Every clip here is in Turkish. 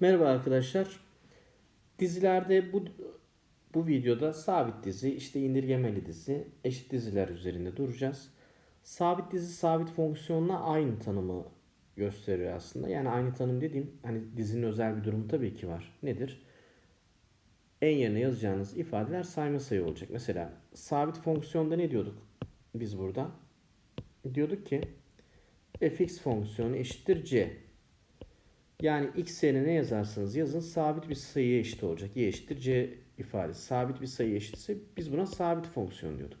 Merhaba arkadaşlar. Dizilerde bu bu videoda sabit dizi, işte indirgemeli dizi, eşit diziler üzerinde duracağız. Sabit dizi sabit fonksiyonla aynı tanımı gösteriyor aslında. Yani aynı tanım dediğim hani dizinin özel bir durumu tabii ki var. Nedir? En yerine yazacağınız ifadeler sayma sayı olacak. Mesela sabit fonksiyonda ne diyorduk biz burada? Diyorduk ki fx fonksiyonu eşittir c. Yani x yerine ne yazarsanız yazın sabit bir sayıya eşit olacak. y eşittir c ifadesi. Sabit bir sayı eşitse biz buna sabit fonksiyon diyorduk.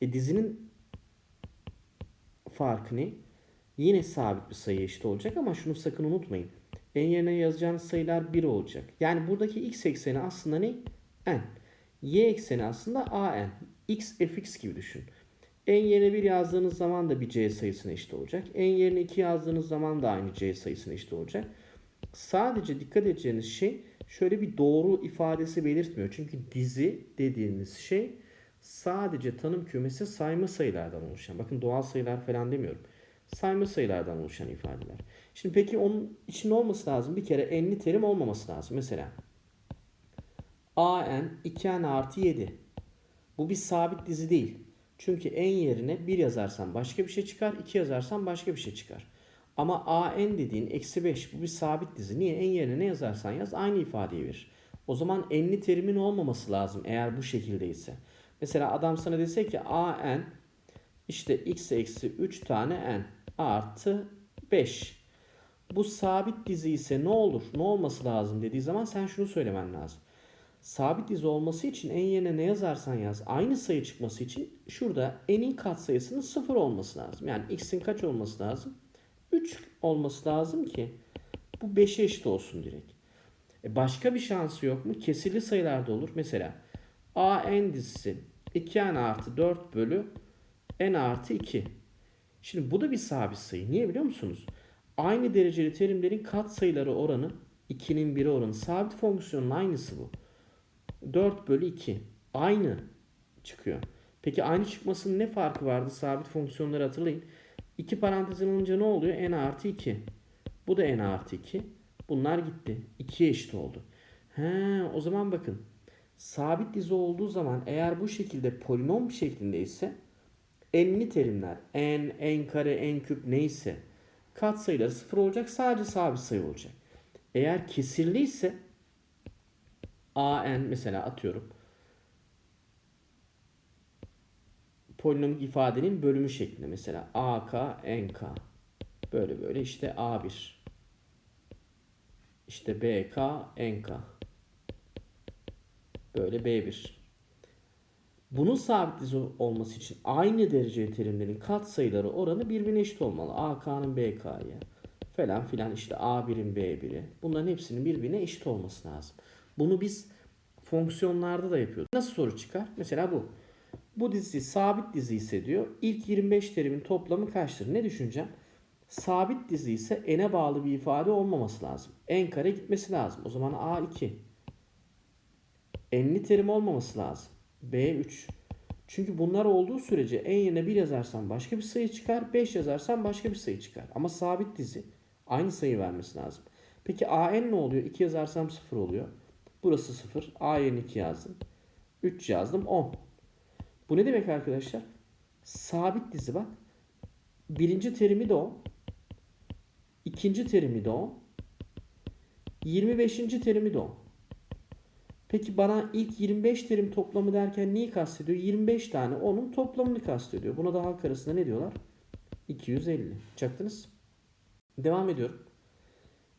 E dizinin farkı ne? Yine sabit bir sayı eşit olacak ama şunu sakın unutmayın. En yerine yazacağınız sayılar 1 olacak. Yani buradaki x ekseni aslında ne? n. Y ekseni aslında an. x fx gibi düşün. En yerine 1 yazdığınız zaman da bir c sayısına eşit olacak. En yerine 2 yazdığınız zaman da aynı c sayısına eşit olacak. Sadece dikkat edeceğiniz şey şöyle bir doğru ifadesi belirtmiyor. Çünkü dizi dediğimiz şey sadece tanım kümesi sayma sayılardan oluşan. Bakın doğal sayılar falan demiyorum. Sayma sayılardan oluşan ifadeler. Şimdi peki onun için olması lazım. Bir kere enli terim olmaması lazım. Mesela an 2n artı 7. Bu bir sabit dizi değil. Çünkü en yerine 1 yazarsan başka bir şey çıkar, 2 yazarsan başka bir şey çıkar. Ama an dediğin eksi 5 bu bir sabit dizi. Niye? En yerine ne yazarsan yaz aynı ifadeyi verir. O zaman enli terimin olmaması lazım eğer bu şekildeyse. Mesela adam sana dese ki an işte x eksi 3 tane n artı 5. Bu sabit dizi ise ne olur? Ne olması lazım dediği zaman sen şunu söylemen lazım. Sabit dizi olması için en yerine ne yazarsan yaz. Aynı sayı çıkması için şurada n'in katsayısının 0 olması lazım. Yani x'in kaç olması lazım? 3 olması lazım ki bu 5'e eşit olsun direkt. E başka bir şansı yok mu? Kesirli sayılarda olur. Mesela a n dizisi 2n artı 4 bölü n artı 2. Şimdi bu da bir sabit sayı. Niye biliyor musunuz? Aynı dereceli terimlerin kat sayıları oranı 2'nin 1'e oranı. Sabit fonksiyonun aynısı bu. 4 bölü 2. Aynı çıkıyor. Peki aynı çıkmasının ne farkı vardı? Sabit fonksiyonları hatırlayın. 2 parantezin alınca ne oluyor? n artı 2. Bu da n artı 2. Bunlar gitti. 2'ye eşit oldu. He, o zaman bakın. Sabit dizi olduğu zaman eğer bu şekilde polinom şeklinde ise n'li terimler n, n kare, n küp neyse kat sayıları sıfır olacak. Sadece sabit sayı olacak. Eğer kesirli ise an mesela atıyorum polinomik ifadenin bölümü şeklinde mesela AK, NK. Böyle böyle işte A1. İşte BK, NK. Böyle B1. Bunun sabit olması için aynı derece terimlerin kat sayıları oranı birbirine eşit olmalı. AK'nın BK'ya falan filan işte A1'in B1'i. Bunların hepsinin birbirine eşit olması lazım. Bunu biz fonksiyonlarda da yapıyoruz. Nasıl soru çıkar? Mesela bu. Bu dizi sabit dizi ise diyor. İlk 25 terimin toplamı kaçtır? Ne düşüneceğim? Sabit dizi ise n'e bağlı bir ifade olmaması lazım. n kare gitmesi lazım. O zaman a2. n'li terim olmaması lazım. b3. Çünkü bunlar olduğu sürece n yerine 1 yazarsan başka bir sayı çıkar. 5 yazarsan başka bir sayı çıkar. Ama sabit dizi. Aynı sayı vermesi lazım. Peki an ne oluyor? 2 yazarsam 0 oluyor. Burası 0. a yerine 2 yazdım. 3 yazdım 10. Bu ne demek arkadaşlar? Sabit dizi bak. Birinci terimi de o. İkinci terimi de o. 25. terimi de o. Peki bana ilk 25 terim toplamı derken neyi kastediyor? 25 tane onun toplamını kastediyor. Buna da halk arasında ne diyorlar? 250. Çaktınız. Devam ediyorum.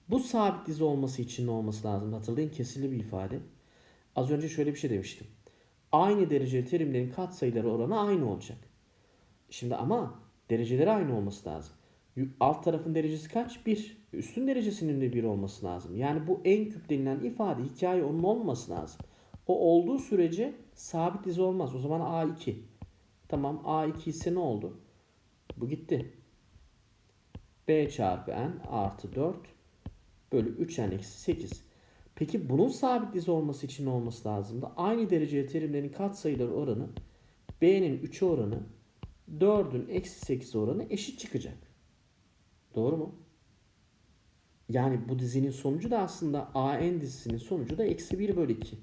Bu sabit dizi olması için ne olması lazım? Hatırlayın kesirli bir ifade. Az önce şöyle bir şey demiştim aynı dereceli terimlerin katsayıları oranı aynı olacak. Şimdi ama dereceleri aynı olması lazım. Alt tarafın derecesi kaç? 1. Üstün derecesinin de 1 olması lazım. Yani bu en küp denilen ifade hikaye onun olmaması lazım. O olduğu sürece sabit dizi olmaz. O zaman A2. Tamam A2 ise ne oldu? Bu gitti. B çarpı n artı 4 bölü 3n eksi 8. Peki bunun sabit dizi olması için ne olması lazım da aynı dereceli terimlerin katsayıları oranı b'nin 3'e oranı 4'ün eksi 8 oranı eşit çıkacak. Doğru mu? Yani bu dizinin sonucu da aslında AN dizisinin sonucu da eksi 1 bölü 2.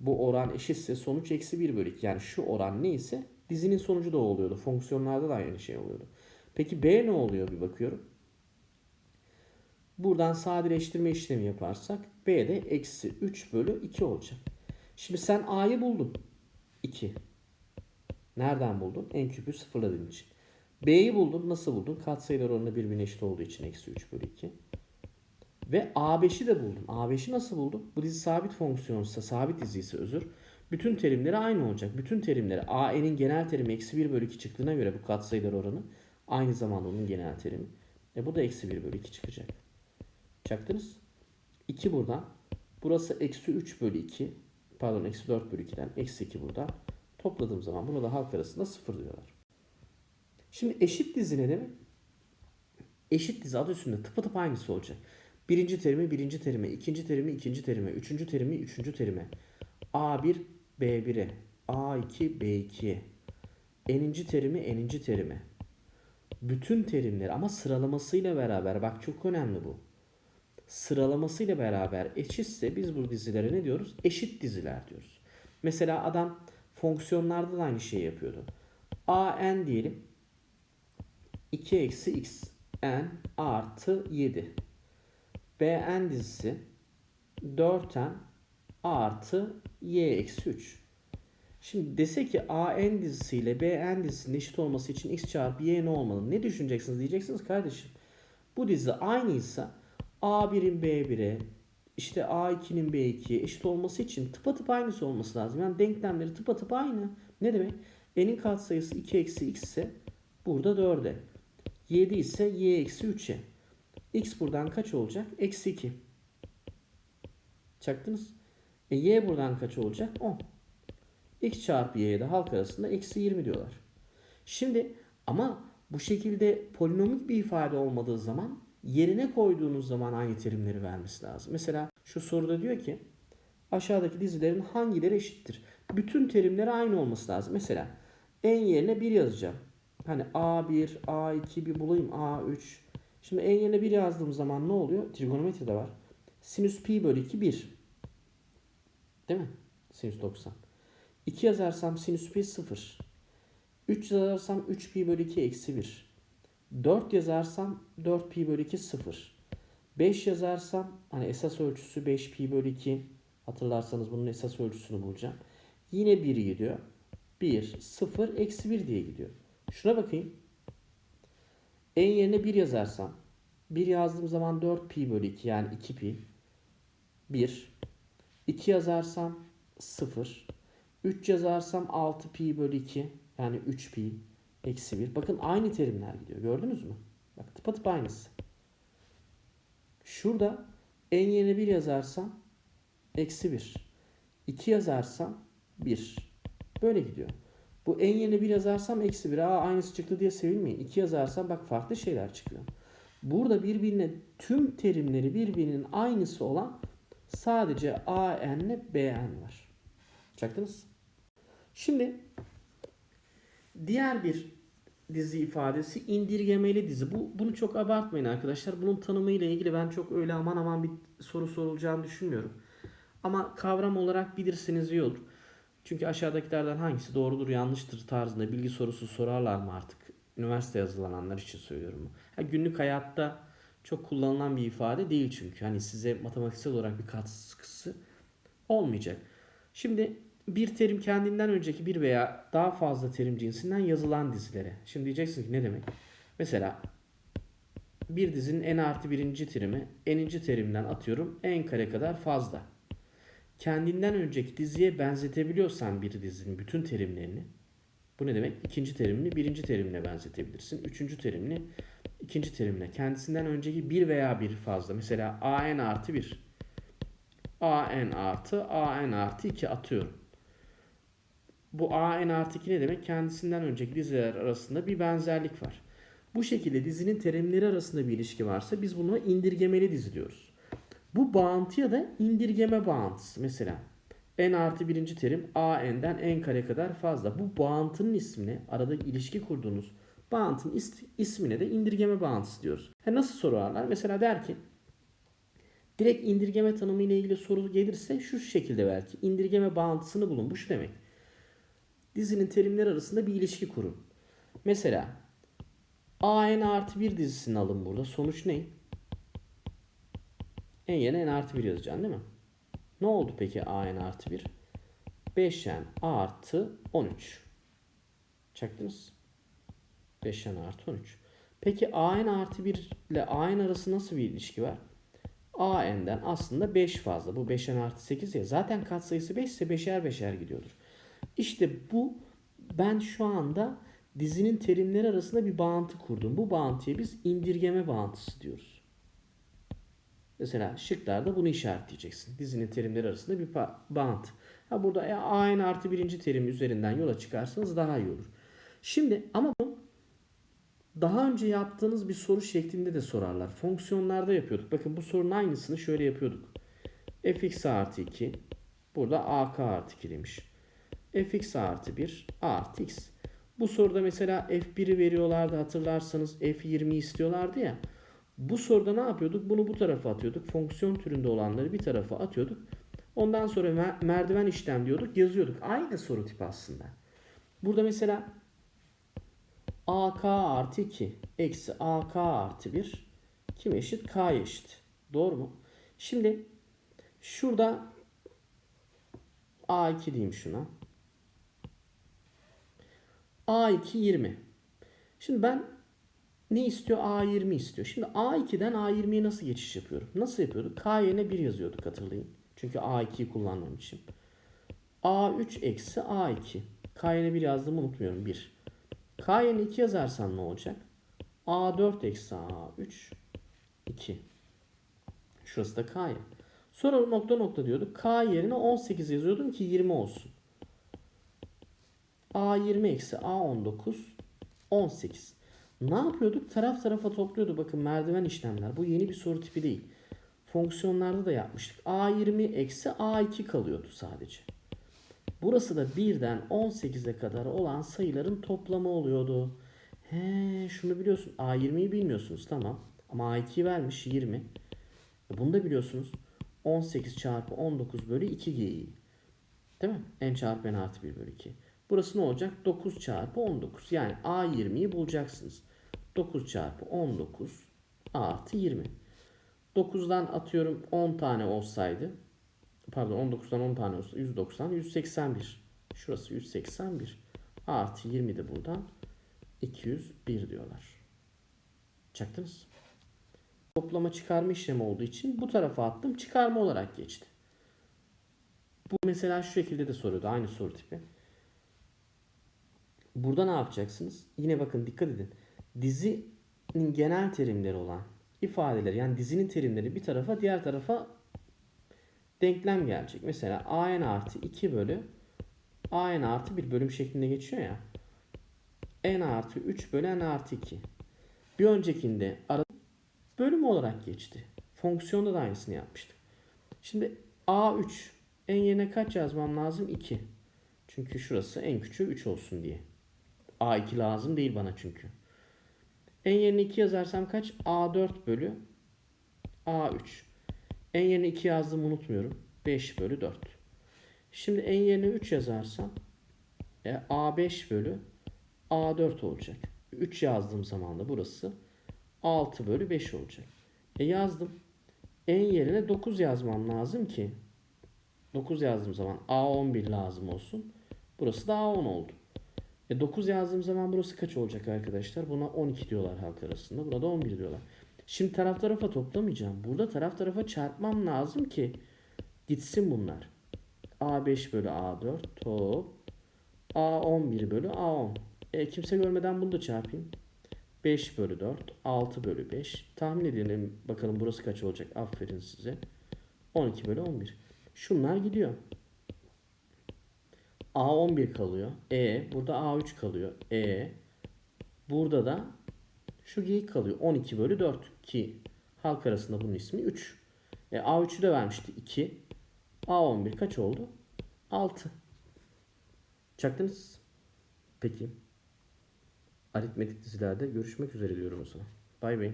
Bu oran eşitse sonuç eksi 1 bölü 2. Yani şu oran neyse dizinin sonucu da oluyordu. Fonksiyonlarda da aynı şey oluyordu. Peki B ne oluyor bir bakıyorum. Buradan sadeleştirme işlemi yaparsak B de eksi 3 bölü 2 olacak. Şimdi sen A'yı buldun. 2. Nereden buldun? En küpü sıfırladığın için. B'yi buldun. Nasıl buldun? Katsayılar oranı birbirine eşit olduğu için eksi 3 bölü 2. Ve A5'i de buldun. A5'i nasıl buldun? Bu dizi sabit fonksiyonsa, sabit dizi ise özür. Bütün terimleri aynı olacak. Bütün terimleri AN'in genel terimi eksi 1 bölü 2 çıktığına göre bu katsayılar oranı aynı zamanda onun genel terimi. E bu da eksi 1 bölü 2 çıkacak. Çaktınız. 2 buradan. Burası eksi 3 bölü 2. Pardon eksi 4 bölü 2'den. Eksi 2 burada. Topladığım zaman bunu da halk arasında 0 diyorlar. Şimdi eşit dizi ne demek? Eşit dizi adı üstünde tıpatıp aynısı olacak. Birinci terimi birinci terime, ikinci terimi ikinci terime, üçüncü terimi üçüncü terime. A1 B1'e, A2 B2'ye. Eninci terimi eninci terime. Bütün terimleri ama sıralamasıyla beraber bak çok önemli bu. Sıralamasıyla beraber eşitse biz bu dizilere ne diyoruz? Eşit diziler diyoruz. Mesela adam fonksiyonlarda da aynı şeyi yapıyordu. A n diyelim. 2 eksi x n artı 7. Bn dizisi 4n artı y eksi 3. Şimdi dese ki an dizisi ile bn dizisinin eşit olması için x çarpı y ne olmalı? Ne düşüneceksiniz diyeceksiniz kardeşim. Bu dizi aynıysa a1'in b1'e işte a2'nin b2'ye eşit olması için tıpatıp aynısı olması lazım. Yani denklemleri tıpatıp aynı. Ne demek? n'in katsayısı 2 eksi x ise burada 4'e. 7 ise y eksi 3'e. X buradan kaç olacak? Eksi 2. Çaktınız. E y buradan kaç olacak? 10. X çarpı y'ye de halk arasında eksi 20 diyorlar. Şimdi ama bu şekilde polinomik bir ifade olmadığı zaman yerine koyduğunuz zaman aynı terimleri vermesi lazım. Mesela şu soruda diyor ki aşağıdaki dizilerin hangileri eşittir? Bütün terimleri aynı olması lazım. Mesela en yerine 1 yazacağım. Hani A1, A2 bir bulayım A3. Şimdi en yerine 1 yazdığım zaman ne oluyor? Trigonometride var. Sinüs pi bölü 2 1. Değil mi? Sinüs 90. 2 yazarsam sinüs pi 0. 3 yazarsam 3 pi bölü 2 eksi 1. 4 yazarsam 4 pi bölü 2 0. 5 yazarsam hani esas ölçüsü 5 pi bölü 2. Hatırlarsanız bunun esas ölçüsünü bulacağım. Yine 1 gidiyor. 1, 0, eksi 1 diye gidiyor. Şuna bakayım. En yerine 1 yazarsam 1 yazdığım zaman 4 pi bölü 2 yani 2 pi. 1. 2 yazarsam 0. 3 yazarsam 6 pi bölü 2 yani 3 pi eksi 1. Bakın aynı terimler gidiyor. Gördünüz mü? Bak tıpatıp aynısı. Şurada en yerine 1 yazarsam eksi 1. 2 yazarsam 1. Böyle gidiyor. Bu en yerine 1 yazarsam eksi 1. Aa aynısı çıktı diye sevinmeyin. 2 yazarsam bak farklı şeyler çıkıyor. Burada birbirine tüm terimleri birbirinin aynısı olan sadece AN ile BN var. Çaktınız? Şimdi diğer bir dizi ifadesi indirgemeli dizi. Bu bunu çok abartmayın arkadaşlar. Bunun tanımı ile ilgili ben çok öyle aman aman bir soru sorulacağını düşünmüyorum. Ama kavram olarak bilirseniz iyi olur. Çünkü aşağıdakilerden hangisi doğrudur yanlıştır tarzında bilgi sorusu sorarlar mı artık? Üniversite yazılananlar için söylüyorum. Ha, günlük hayatta çok kullanılan bir ifade değil çünkü. Hani size matematiksel olarak bir katkısı olmayacak. Şimdi bir terim kendinden önceki bir veya daha fazla terim cinsinden yazılan dizilere. Şimdi diyeceksin ki ne demek? Mesela bir dizinin en artı birinci terimi eninci terimden atıyorum en kare kadar fazla. Kendinden önceki diziye benzetebiliyorsan bir dizinin bütün terimlerini bu ne demek? İkinci terimini birinci terimine benzetebilirsin. Üçüncü terimini ikinci terimine. Kendisinden önceki bir veya bir fazla. Mesela an artı bir. an artı an artı iki atıyorum. Bu an artı 2 ne demek? Kendisinden önceki diziler arasında bir benzerlik var. Bu şekilde dizinin terimleri arasında bir ilişki varsa biz buna indirgemeli dizi diyoruz. Bu bağıntıya da indirgeme bağıntısı. Mesela n artı birinci terim a n'den n kare kadar fazla. Bu bağıntının ismini arada ilişki kurduğunuz bağıntının is- ismine de indirgeme bağıntısı diyoruz. Ha, nasıl sorarlar? Mesela der ki Direkt indirgeme tanımı ile ilgili soru gelirse şu şekilde belki. İndirgeme bağıntısını bulun. Bu şu demek. Dizinin terimleri arasında bir ilişki kurun. Mesela AN artı 1 dizisini alın burada. Sonuç ne? En yerine n artı 1 yazacaksın değil mi? Ne oldu peki AN artı 1? 5n artı 13. Çaktınız. 5n artı 13. Peki AN artı 1 ile AN arası nasıl bir ilişki var? AN'den aslında 5 fazla. Bu 5n artı 8 ya. Zaten katsayısı 5 ise beşer beşer gidiyordur. İşte bu ben şu anda dizinin terimleri arasında bir bağıntı kurdum. Bu bağıntıya biz indirgeme bağıntısı diyoruz. Mesela şıklarda bunu işaretleyeceksin. Dizinin terimleri arasında bir ba- bağıntı. Ha burada e, AN artı birinci terim üzerinden yola çıkarsanız daha iyi olur. Şimdi ama bu daha önce yaptığınız bir soru şeklinde de sorarlar. Fonksiyonlarda yapıyorduk. Bakın bu sorunun aynısını şöyle yapıyorduk. fx artı 2 burada ak artı 2 demiş. Fx artı 1 a artı x. Bu soruda mesela f1'i veriyorlardı hatırlarsanız f20'yi istiyorlardı ya. Bu soruda ne yapıyorduk? Bunu bu tarafa atıyorduk. Fonksiyon türünde olanları bir tarafa atıyorduk. Ondan sonra mer- merdiven işlem diyorduk, yazıyorduk. Aynı soru tipi aslında. Burada mesela AK artı 2 eksi AK artı 1 kim eşit? K eşit. Doğru mu? Şimdi şurada A2 diyeyim şuna. A2 20. Şimdi ben ne istiyor? A20 istiyor. Şimdi A2'den A20'ye nasıl geçiş yapıyorum? Nasıl yapıyorduk? K yerine 1 yazıyorduk hatırlayın. Çünkü A2'yi kullanmam için. A3 eksi A2. K yerine 1 yazdığımı unutmuyorum. 1. K yerine 2 yazarsan ne olacak? A4 eksi A3 2. Şurası da K. Sonra nokta nokta diyorduk. K yerine 18 yazıyordum ki 20 olsun. A20 eksi A19 18. Ne yapıyorduk? Taraf tarafa topluyordu. Bakın merdiven işlemler. Bu yeni bir soru tipi değil. Fonksiyonlarda da yapmıştık. A20 eksi A2 kalıyordu sadece. Burası da 1'den 18'e kadar olan sayıların toplamı oluyordu. He, şunu biliyorsun. A20'yi bilmiyorsunuz tamam. Ama A2'yi vermiş 20. E bunu da biliyorsunuz. 18 çarpı 19 bölü 2 geyiği. Değil mi? n çarpı n artı 1 bölü 2. Burası ne olacak? 9 çarpı 19. Yani A20'yi bulacaksınız. 9 çarpı 19 artı 20. 9'dan atıyorum 10 tane olsaydı pardon 19'dan 10 tane olsa 190 181. Şurası 181. Artı 20 de buradan 201 diyorlar. Çaktınız. Toplama çıkarma işlemi olduğu için bu tarafa attım. Çıkarma olarak geçti. Bu mesela şu şekilde de soruyordu. Aynı soru tipi. Burada ne yapacaksınız? Yine bakın dikkat edin. Dizinin genel terimleri olan ifadeler yani dizinin terimleri bir tarafa diğer tarafa denklem gelecek. Mesela an artı 2 bölü an artı 1 bölüm şeklinde geçiyor ya. n artı 3 bölü n artı 2. Bir öncekinde ara bölüm olarak geçti. Fonksiyonda da aynısını yapmıştık. Şimdi a3 en yerine kaç yazmam lazım? 2. Çünkü şurası en küçüğü 3 olsun diye. A2 lazım değil bana çünkü. En yerine 2 yazarsam kaç? A4 bölü A3. En yerine 2 yazdığımı unutmuyorum. 5 bölü 4. Şimdi en yerine 3 yazarsam e, A5 bölü A4 olacak. 3 yazdığım zaman da burası 6 bölü 5 olacak. E yazdım. En yerine 9 yazmam lazım ki 9 yazdığım zaman A11 lazım olsun. Burası da A10 oldu. E 9 yazdığım zaman burası kaç olacak arkadaşlar? Buna 12 diyorlar halk arasında. Buna da 11 diyorlar. Şimdi taraf tarafa toplamayacağım. Burada taraf tarafa çarpmam lazım ki gitsin bunlar. A5 bölü A4 top. A11 bölü A10. E, kimse görmeden bunu da çarpayım. 5 bölü 4. 6 bölü 5. Tahmin edelim bakalım burası kaç olacak. Aferin size. 12 bölü 11. Şunlar gidiyor. A11 kalıyor. E burada A3 kalıyor. E burada da şu geyik kalıyor. 12 bölü 4 ki halk arasında bunun ismi 3. E, A3'ü de vermişti 2. A11 kaç oldu? 6. Çaktınız. Peki. Aritmetik dizilerde görüşmek üzere diyorum o zaman. Bay bay.